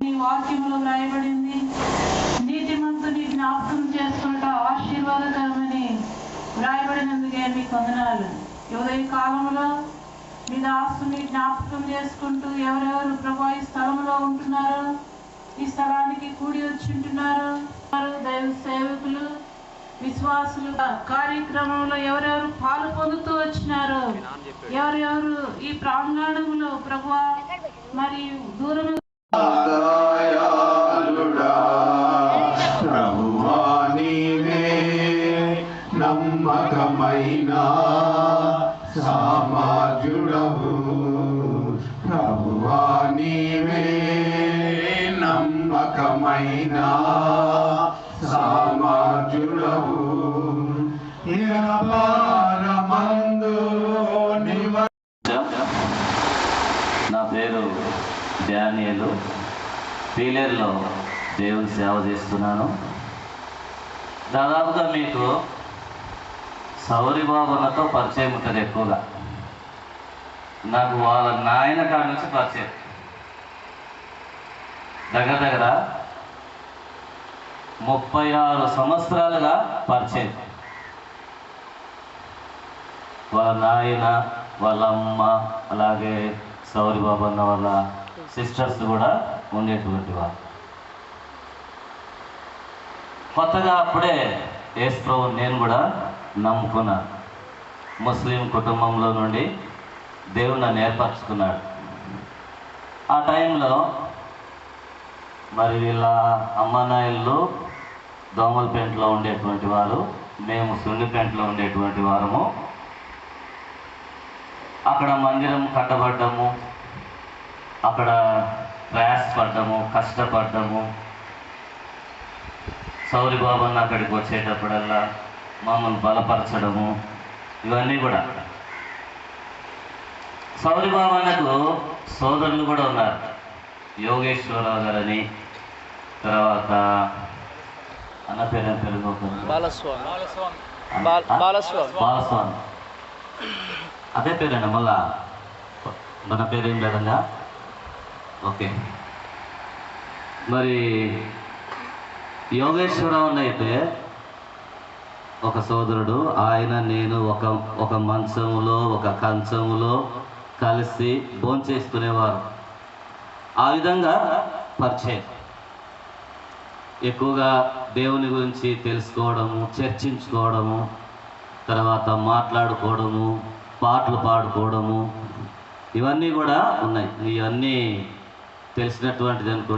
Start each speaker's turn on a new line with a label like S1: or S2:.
S1: నీ వాక్యంలో వ్రాయబడింది నీతిమంతుని జ్ఞాపకం చేసుకుంట ఆశీర్వాదకరమని వ్రాయబడినందుకే మీకు వందనాలు. ఉదయ కాలంలో మీ దాసుని జ్ఞాపకం చేసుకుంటూ ఎవరెవరు ప్రభా ఈ స్థలంలో ఉంటున్నారో ఈ స్థలానికి కూడి వచ్చి ఉంటున్నారు వారు దైవ సేవకులు విశ్వాసులు కార్యక్రమంలో ఎవరెవరు పాలు పొందుతూ వచ్చినారో ఎవరెవరు ఈ ప్రాంగణంలో ప్రభు మరి దూరం
S2: నమ్మకమైన సామాజుడవు. ప్రభువా నీవే నమ్మకమైన సామాజుడవు.
S3: నా పేరు డానియలు. పీలేర్లో దేవుని సేవ చేస్తున్నాను. దాదాపుగా మీకు సౌరి బాబులతో పరిచయం ఉంటుంది ఎక్కువగా. నాకు వాళ్ళ నాయన కాడ నుంచి పరిచయం. దగ్గర దగ్గర ముప్పై ఆరు సంవత్సరాలుగా పరిచయం. వాళ్ళ నాయన వాళ్ళ అమ్మ అలాగే సౌరి బాబు అన్న వాళ్ళ సిస్టర్స్ కూడా ఉండేటువంటి వారు కొత్తగా అప్పుడే యేసు నేను కూడా నమ్ముకున్నాను ముస్లిం కుటుంబంలో నుండి దేవుడు నన్ను ఏర్పరచుకున్నాడు ఆ టైంలో మరి వీళ్ళ అమ్మానాయళ్ళు దోమలపేంటలో ఉండేటువంటి వారు మేము సున్నిపేంటలో ఉండేటువంటి వారము. అక్కడ మందిరం కట్టబడ్డము అక్కడ ప్రయాస పడ్డము కష్టపడ్డము. సౌరి బాబన్న అక్కడికి వచ్చేటప్పుడల్లా మమ్మల్ని బలపరచడము ఇవన్నీ కూడా. సౌరి బాబన్నకు సోదరులు కూడా ఉన్నారు. యోగేశ్వరరావు గారని తర్వాత అన్న పేరు పేరు?
S4: బాలస్వామి. బాలస్వామి.
S3: బాలస్వామి. అదే పేరేనా మళ్ళా? మన పేరేం లేదంగా? ఓకే. మరి యోగేశ్వరరావు అయితే ఒక సోదరుడు ఆయన నేను ఒక ఒక మంచంలో ఒక కంచంలో కలిసి భోంచేసుకునేవారు. ఆ విధంగా పరిచయం. ఎక్కువగా దేవుని గురించి తెలుసుకోవడము చర్చించుకోవడము తర్వాత మాట్లాడుకోవడము పాటలు పాడుకోవడము ఇవన్నీ కూడా ఉన్నాయి. ఇవన్నీ తెలిసినటువంటిది అనుకో